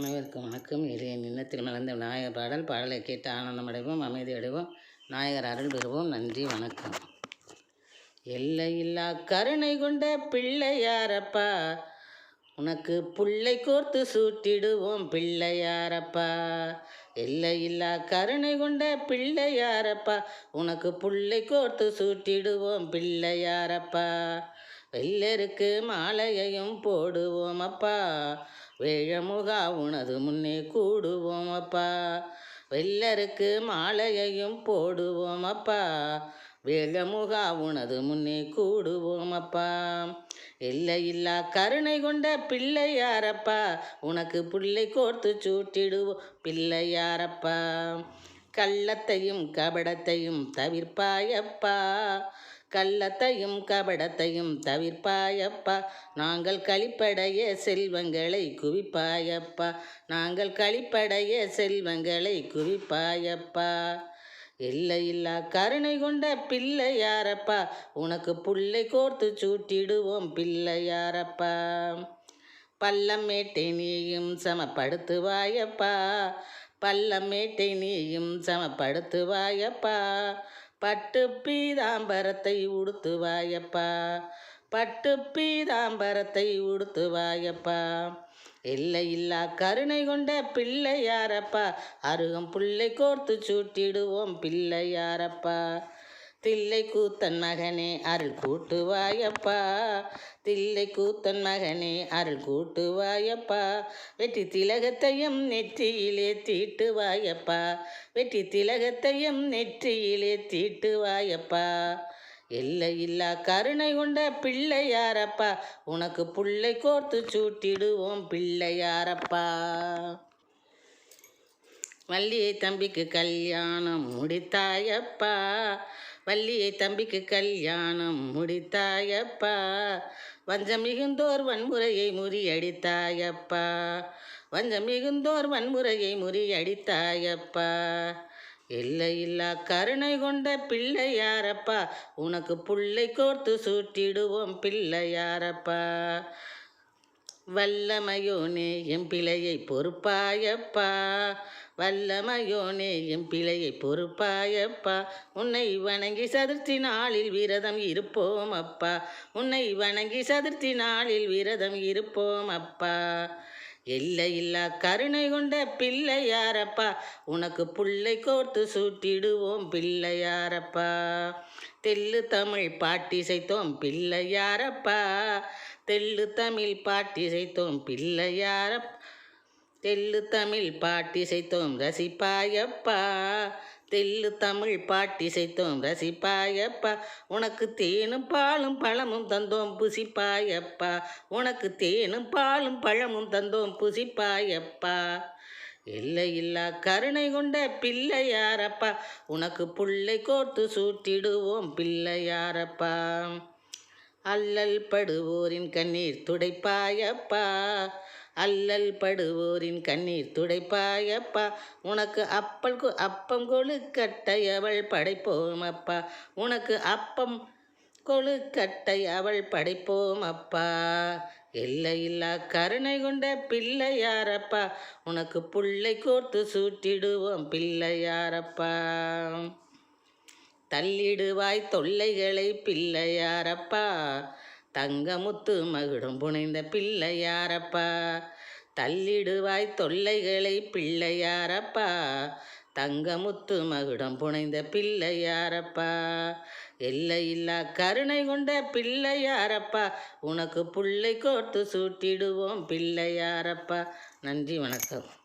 அனைவருக்கும் வணக்கம். இது நின்னத்தில் மலர்ந்த விநாயகர் பாடல். பாடலை கேட்டு ஆனந்தம் அடைவோம் அமைதி அடைவோம் நாயகர் அருள் பெறுவோம். நன்றி வணக்கம். எல்லையில்லா கருணை கொண்ட பிள்ளையாரப்பா உனக்கு புள்ளை கோர்த்து சூட்டிடுவோம் பிள்ளையாரப்பா. எல்லையில்லா கருணை கொண்ட பிள்ளையாரப்பா உனக்கு புள்ளை கோர்த்து சூட்டிடுவோம் பிள்ளையாரப்பா. வெள்ளருக்கு மாலையையும் போடுவோம் அப்பா. வேழமுகா உனது முன்னே கூடுவோம் அப்பா. வெள்ளருக்கு மாலையையும் போடுவோம் அப்பா. வேழமுகா உனது முன்னே கூடுவோம் அப்பா. எல்லையில்லா கருணை கொண்ட பிள்ளையாரப்பா உனக்கு புள்ளை கோர்த்து சூட்டிடுவோம் பிள்ளையாரப்பா. கள்ளத்தையும் கபடத்தையும் தவிர்ப்பாயப்பா. கள்ளத்தையும் கபடத்தையும் தவிர்ப்பாயப்பா. நாங்கள் கழிப்படைய செல்வங்களை குவிப்பாயப்பா. நாங்கள் கழிப்படைய செல்வங்களை குவிப்பாயப்பா. இல்லா கருணை கொண்ட பிள்ளையாரப்பா. உனக்கு புள்ளை கோர்த்து சூட்டிடுவோம் பிள்ளையாரப்பா. பள்ளம் மேட்டை நீயும் சமப்படுத்துவாயப்பா. பள்ளம் மேட்டை நீயும் சமப்படுத்துவாயப்பா. பட்டு பீதாம்பரத்தை உடுத்து வாயப்பா. பட்டு பீதாம்பரத்தை உடுத்துவாயப்பா இல்லை இல்லா கருணை கொண்ட பிள்ளையாரப்பா. அருகம் புள்ளை கோர்த்து சூட்டிடுவோம் பிள்ளையாரப்பா. தில்லை கூத்தன் மகனே அருள் கூட்டுவாயப்பா. தில்லை கூத்தன் மகனே அருள் கூட்டுவாயப்பா. வெற்றி திலகத்தையும் நெற்றியிலே தீட்டுவாயப்பா. வெற்றி திலகத்தையும் நெற்றியிலே தீட்டுவாயப்பா. எல்லை இல்லா கருணை கொண்ட பிள்ளையாரப்பா. உனக்கு புள்ளை கோர்த்து சூட்டிடுவோம் பிள்ளையாரப்பா. வள்ளியை தம்பிக்கு கல்யாணம் முடித்தாயப்பா. வள்ளியை தம்பிக்கு கல்யாணம் முடித்தாயப்பா. வஞ்சம் மிகுந்தோர் வன்முறையை முறியடித்தாயப்பா. வஞ்சம் மிகுந்தோர் வன்முறையை முறியடித்தாயப்பா. இல்லை இல்லா கருணை கொண்ட பிள்ளையாரப்பா. உனக்கு புள்ளை கோர்த்து சூட்டிடுவோம் பிள்ளையாரப்பா. வல்லமையோனே எம் பிழையை பொறுப்பாயப்பா. வல்லமையோனே எம் பிழையை பொறுப்பாயப்பா. உன்னை வணங்கி சதுர்த்தி நாளில் விரதம் இருப்போம் அப்பா உன்னை வணங்கி சதுர்த்தி நாளில் விரதம் இருப்போம் அப்பா எல்லை இல்லா கருணை கொண்ட பிள்ளையாரப்பா. உனக்கு புள்ளை கோர்த்து சூட்டிடுவோம் பிள்ளையாரப்பா. தெல்லு தமிழ் பாட்டிசைத்தோம் பிள்ளையாரப்பா. தெல்லு தமிழ் பாட்டிசைத்தோம் பிள்ளையாரப் தெல்லு தமிழ் பாட்டிசைத்தோம் ரசிப்பாயப்பா. தெல்லு தமிழ் பாட்டிசைத்தோம் ரசிப்பாயப்பா. உனக்கு தேனும் பாலும் பழமும் தந்தோம் புசிப்பாயப்பா. உனக்கு தேனும் பாலும் பழமும் தந்தோம் புசிப்பாயப்பா. இல்லை இல்லா கருணை கொண்ட பிள்ளையாரப்பா. உனக்கு புள்ளை கோர்த்து சூட்டிடுவோம் பிள்ளையாரப்பா. அல்லல் படுவோரின் கண்ணீர் துடைப்பாயப்பா. அல்லல் படுவோரின் கண்ணீர் துடைப்பாயப்பா. உனக்கு அப்பல் அப்பம் கொழுக்கட்டை அவள் படைப்போம் அப்பா உனக்கு அப்பம் கொழுக்கட்டை அவள் படைப்போம் அப்பா எல்லையில்லா கருணை கொண்ட பிள்ளையாரப்பா. உனக்கு புள்ளை கோர்த்து சூட்டிடுவோம் பிள்ளையாரப்பா. தள்ளிடுவாய் தொல்லைகளை பிள்ளையாரப்பா. தங்கமுத்து மகுடம் புனைந்த பிள்ளையாரப்பா. தள்ளிடுவாய் தொல்லைகளை பிள்ளையாரப்பா. தங்கமுத்து மகுடம் புனைந்த பிள்ளையாரப்பா. எல்லையில்லா கருணை கொண்ட பிள்ளையாரப்பா. உனக்கு புள்ளை கோர்த்து சூட்டிடுவோம் பிள்ளையாரப்பா. நன்றி வணக்கம்.